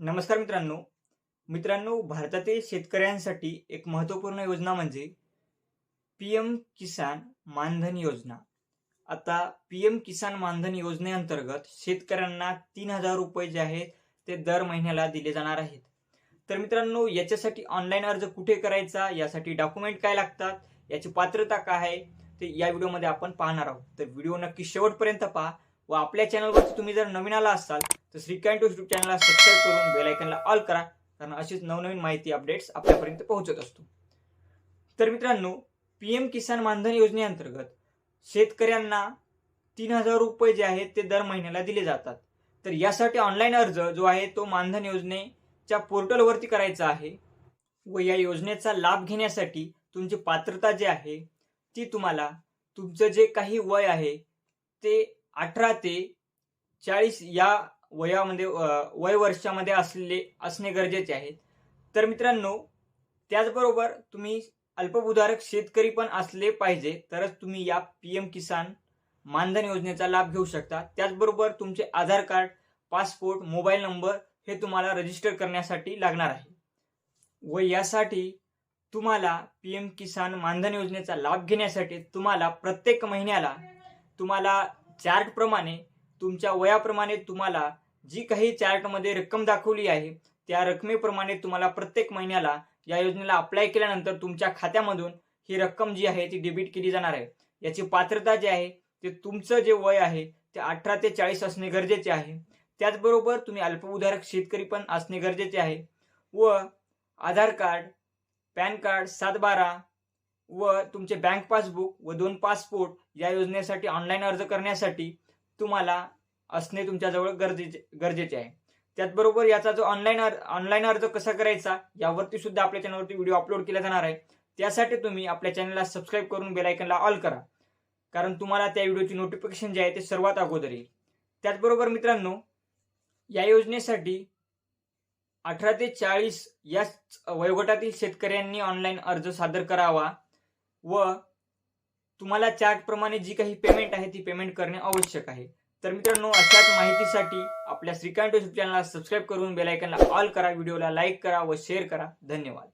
नमस्कार मित्रांनो. मित्रांनो भारतातील शेतकऱ्यांसाठी एक महत्त्वपूर्ण योजना म्हणजे पी एम किसान मानधन योजना. आता पी एम किसान मानधन योजनेअंतर्गत शेतकऱ्यांना तीन हजार रुपये जे आहेत ते दर महिन्याला दिले जाणार आहेत. तर मित्रांनो याच्यासाठी ऑनलाईन अर्ज कुठे करायचा यासाठी डॉक्युमेंट काय लागतात याची पात्रता काय आहे ते या व्हिडिओमध्ये आपण पाहणार आहोत. तर व्हिडिओ नक्की शेवटपर्यंत पहा. व आपल्या चॅनलवरती तुम्ही जर नवीन आला असाल तर श्रीकांत युट्यूब चॅनलला सबस्क्राईब करून बेलायकनला ऑल करा. कारण अशीच नवनवीन माहिती अपडेट्स आपल्यापर्यंत पोहोचत असतो. तर मित्रांनो पी एम किसान मानधन योजनेअंतर्गत शेतकऱ्यांना तीन हजार रुपये जे आहेत ते दर महिन्याला दिले जातात. तर यासाठी ऑनलाईन अर्ज जो आहे तो मानधन योजनेच्या पोर्टलवरती करायचा आहे. व या योजनेचा लाभ घेण्यासाठी तुमची पात्रता जी आहे ती तुम्हाला तुमचं जे काही वय आहे ते अठरा ते चाळीस या वयामध्ये वय वर्षामध्ये असले असणे गरजेचे आहे तर मित्रांनो त्याचबरोबर तुम्ही अल्पभूधारक शेतकरी पण असले पाहिजे तरच तुम्ही या पी एम किसान मानधन योजनेचा लाभ घेऊ शकता. त्याचबरोबर तुमचे Aadhaar card passport mobile number हे तुम्हाला रजिस्टर करण्यासाठी लागणार आहे. व यासाठी तुम्हाला पी एम किसान मानधन योजनेचा लाभ घेण्यासाठी तुम्हाला प्रत्येक महिन्याला तुम्हाला चार्टप्रमाणे तुमच्या वयाप्रमाणे तुम्हाला जी काही चार्टमध्ये रक्कम दाखवली आहे त्या रकमेप्रमाणे तुम्हाला प्रत्येक महिन्याला या योजनेला अप्लाय केल्यानंतर तुमच्या खात्यामधून ही रक्कम जी आहे ती डेबिट केली जाणार आहे. याची पात्रता जी आहे ते तुमचं जे वय आहे ते अठरा ते चाळीस असणे गरजेचे आहे. त्याचबरोबर तुम्ही अल्पउधारक शेतकरी पण असणे गरजेचे आहे. व आधार कार्ड पॅन कार्ड सात बारा व तुमचे बँक पासबुक व दोन पासपोर्ट या योजनेसाठी ऑनलाईन अर्ज करण्यासाठी तुम्हाला असणे तुमच्याजवळ गरजेचे गरजेचे आहे. त्याचबरोबर याचा जो ऑनलाईन ऑनलाईन अर्ज कसा करायचा यावरती सुद्धा आपल्या चॅनलवरती व्हिडिओ अपलोड केला जाणार आहे. त्यासाठी तुम्ही आपल्या चॅनलला सबस्क्राईब करून बेलायकनला ऑल करा. कारण तुम्हाला त्या व्हिडिओची नोटिफिकेशन जे आहे ते सर्वात अगोदर येईल. त्याचबरोबर मित्रांनो या योजनेसाठी अठरा ते चाळीस या वयोगटातील शेतकऱ्यांनी ऑनलाईन अर्ज सादर करावा. व तुम्हाला चार्टप्रमाणे जी काही पेमेंट आहे ती पेमेंट करणे आवश्यक आहे. तर मित्रांनो अशाच माहितीसाठी आपल्या श्रीकांत युट्यूब चॅनलला सबस्क्राईब करून बेलायकनला ऑल करा व्हिडिओला लाईक करा व शेअर करा. धन्यवाद.